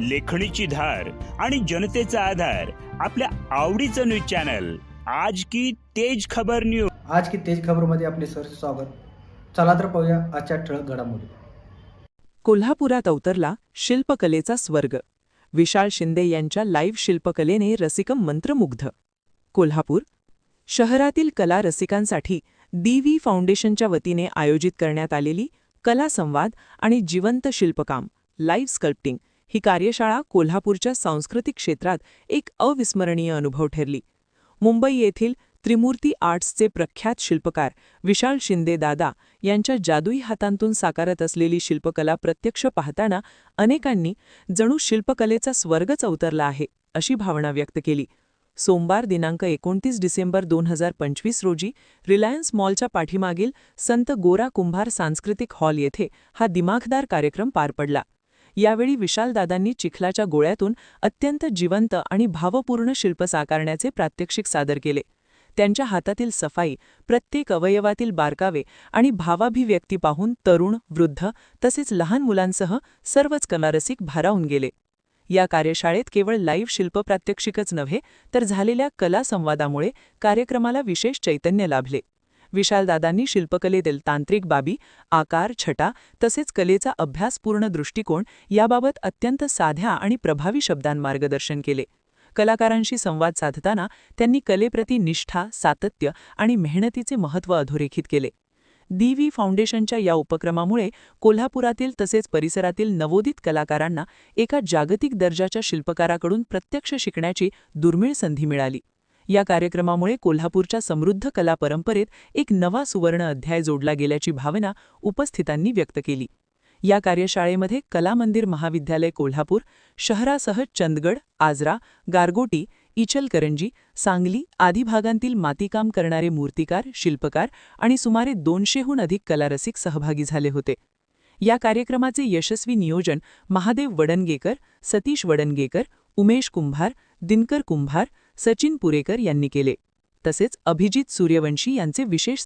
लेखणीची धार आणि जनतेचा आधार आपल्या आवडीचं न्यूज चॅनल. आज की तेज खबर न्यूज आज की तेज खबरमध्ये आपले सर स्वागत. चला तर पाहूया आजच्या ठळक घडामोडी. कोल्हापुरात अवतरला शिल्पकलेचा स्वर्ग. विशाल शिंदे यांच्या लाईव्ह शिल्पकलेने रसिकम मंत्रमुग्ध. कोल्हापूर शहरातील कला रसिकांसाठी दिवी फाउंडेशनच्या वतीने आयोजित करण्यात आलेली कला संवाद आणि जिवंत शिल्पकाम लाईव्ह स्कल्प्टिंग ही कार्यशाळा कोल्हापूरच्या सांस्कृतिक क्षेत्रात एक अविस्मरणीय अनुभव ठरली. मुंबई येथील त्रिमूर्ती आर्ट्सचे प्रख्यात शिल्पकार विशाल शिंदे दादा यांच्या जादुई हातांतून साकारत असलेली शिल्पकला प्रत्यक्ष पाहताना अनेकांनी जणू शिल्पकलेचा स्वर्गच अवतरला आहे अशी भावना व्यक्त केली. सोमवार दिनांक एकोणतीस डिसेंबर दोन हजार पंचवीस रोजी रिलायन्स मॉलच्या पाठीमागील संत गोरा कुंभार सांस्कृतिक हॉल येथे हा दिमाखदार कार्यक्रम पार पडला. यावेळी विशालदादांनी चिखलाच्या गोळ्यातून अत्यंत जिवंत आणि भावपूर्ण शिल्प साकारण्याचे प्रात्यक्षिक सादर केले. त्यांच्या हातातील सफाई प्रत्येक अवयवातील बारकावे आणि भावाभिव्यक्ती पाहून तरुण वृद्ध तसेच लहान मुलांसह सर्वच कलारसिक भारावून गेले. या कार्यशाळेत केवळ लाईव्ह शिल्प प्रात्यक्षिकच नव्हे तर झालेल्या कला संवादामुळे कार्यक्रमाला विशेष चैतन्य लाभले. विशालदादांनी शिल्पकलेतील तांत्रिक बाबी आकार छटा तसेच कलेचा अभ्यासपूर्ण दृष्टिकोन याबाबत अत्यंत साध्या आणि प्रभावी शब्दांत मार्गदर्शन केले. कलाकारांशी संवाद साधताना त्यांनी कलेप्रती निष्ठा सातत्य आणि मेहनतीचे महत्त्व अधोरेखित केले. दिवी फाउंडेशनच्या या उपक्रमामुळे कोल्हापुरातील तसेच परिसरातील नवोदित कलाकारांना एका जागतिक दर्जाच्या शिल्पकाराकडून प्रत्यक्ष शिकण्याची दुर्मिळ संधी मिळाली. या कार्यक्रमामुळे कोल्हापूरच्या समृद्ध कला परंपरेत एक नवा सुवर्ण अध्याय जोडला गेल्याची भावना उपस्थितांनी व्यक्त केली. या कार्यशाळेमध्ये कला मंदिर महाविद्यालय कोल्हापूर शहरासह चंदगड आजरा गारगोटी इचलकरंजी सांगली आदी भागांतील मातीकाम करणारे मूर्तिकार शिल्पकार आणि सुमारे दोनशेहून अधिक कलारसिक सहभागी झाले होते. या कार्यक्रमाचे यशस्वी नियोजन महादेव वडनगेकर सतीश वडनगेकर उमेश कुंभार दिनकर कुंभार सचिन पुरेकर यांनी केले. तसेच अभिजित सूर्यवंशी यांचे विशेष